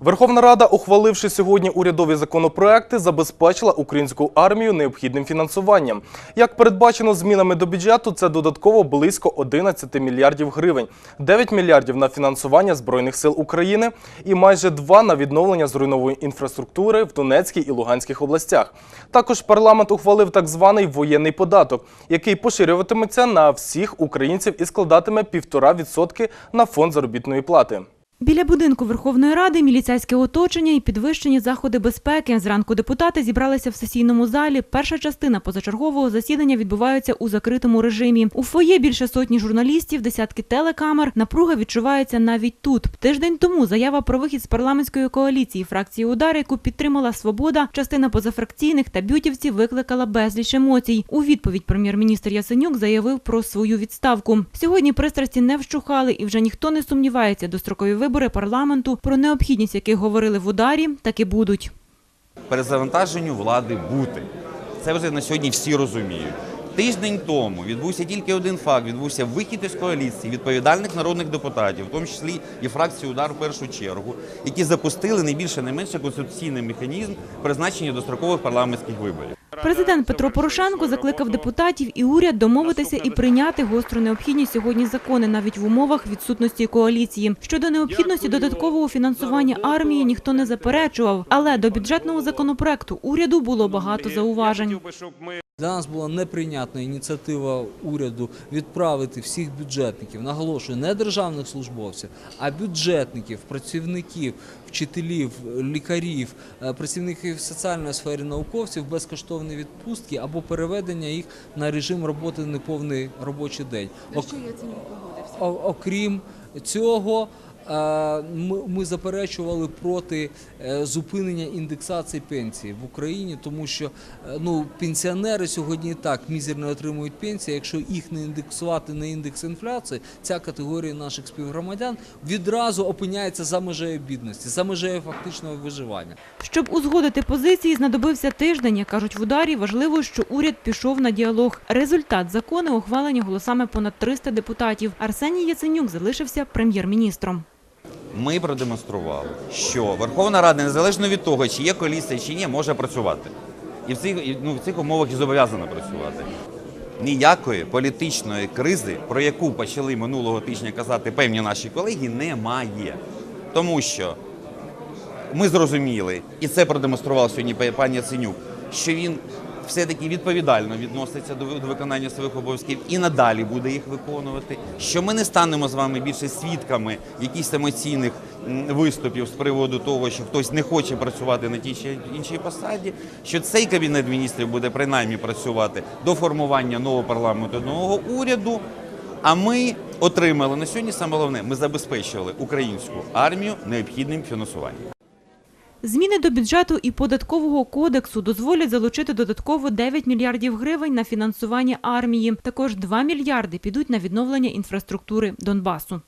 Верховна Рада, ухваливши сьогодні урядові законопроекти, забезпечила українську армію необхідним фінансуванням. Як передбачено змінами до бюджету, це додатково близько 11 мільярдів гривень, 9 мільярдів на фінансування Збройних сил України і майже 2 на відновлення зруйнової інфраструктури в Донецькій і Луганських областях. Також парламент ухвалив так званий воєнний податок, який поширюватиметься на всіх українців і складатиме 1,5% на фонд заробітної плати. Біля будинку Верховної Ради міліцейське оточення і підвищені заходи безпеки. Зранку депутати зібралися в сесійному залі. Перша частина позачергового засідання відбувається у закритому режимі. У фоє більше сотні журналістів, десятки телекамер. Напруга відчувається навіть тут. Тиждень тому заява про вихід з парламентської коаліції фракції Удар, яку підтримала Свобода, частина позафракційних та бютівців викликала безліч емоцій. У відповідь прем'єр-міністр Ясенюк заявив про свою відставку. Сьогодні пристрасті не вщухали, і вже ніхто не сумнівається дострокові вибори парламенту, про необхідність яких говорили в ударі, так і будуть. перезавантаженню влади бути. Це вже на сьогодні всі розуміють. Тиждень тому відбувся тільки один факт: відбувся вихід із коаліції відповідальних народних депутатів, в тому числі і фракції удар в першу чергу, які запустили не більше не менше конституційний механізм призначення дострокових парламентських виборів. Президент Петро Порошенко закликав депутатів і уряд домовитися і прийняти гостру необхідність сьогодні закони навіть в умовах відсутності коаліції. Щодо необхідності додаткового фінансування армії ніхто не заперечував, але до бюджетного законопроекту уряду було багато зауважень. Для нас була неприйнятна ініціатива уряду відправити всіх бюджетників, наголошую, не державних службовців, а бюджетників, працівників, вчителів, лікарів, е, працівників соціальної сфери науковців безкоштовні відпустки або переведення їх на режим роботи неповний робочий день. Ок- О- Окрім цього. Ми, заперечували проти е, зупинення індексації пенсії в Україні, тому що е, ну пенсіонери сьогодні так мізерно отримують пенсії. Якщо їх не індексувати на індекс інфляції, ця категорія наших співгромадян відразу опиняється за межею бідності, за межею фактичного виживання. Щоб узгодити позиції, знадобився тиждень. Кажуть в ударі, важливо, що уряд пішов на діалог. Результат закону ухвалені голосами понад 300 депутатів. Арсеній Яценюк залишився прем'єр-міністром. Ми продемонстрували, що Верховна Рада, незалежно від того, чи є коаліція, чи ні, може працювати. І в цих, ну, в цих умовах і зобов'язана працювати. Ніякої політичної кризи, про яку почали минулого тижня казати певні наші колеги, немає. Тому що ми зрозуміли, і це продемонстрував сьогодні пан Яценюк, що він все-таки відповідально відноситься до виконання своїх обов'язків і надалі буде їх виконувати. Що ми не станемо з вами більше свідками якихось емоційних виступів з приводу того, що хтось не хоче працювати на тій чи іншій посаді. Що цей кабінет міністрів буде принаймні працювати до формування нового парламенту, нового уряду. А ми отримали на сьогодні саме головне, ми забезпечили українську армію необхідним фінансуванням. Зміни до бюджету і податкового кодексу дозволять залучити додатково 9 мільярдів гривень на фінансування армії. Також 2 мільярди підуть на відновлення інфраструктури Донбасу.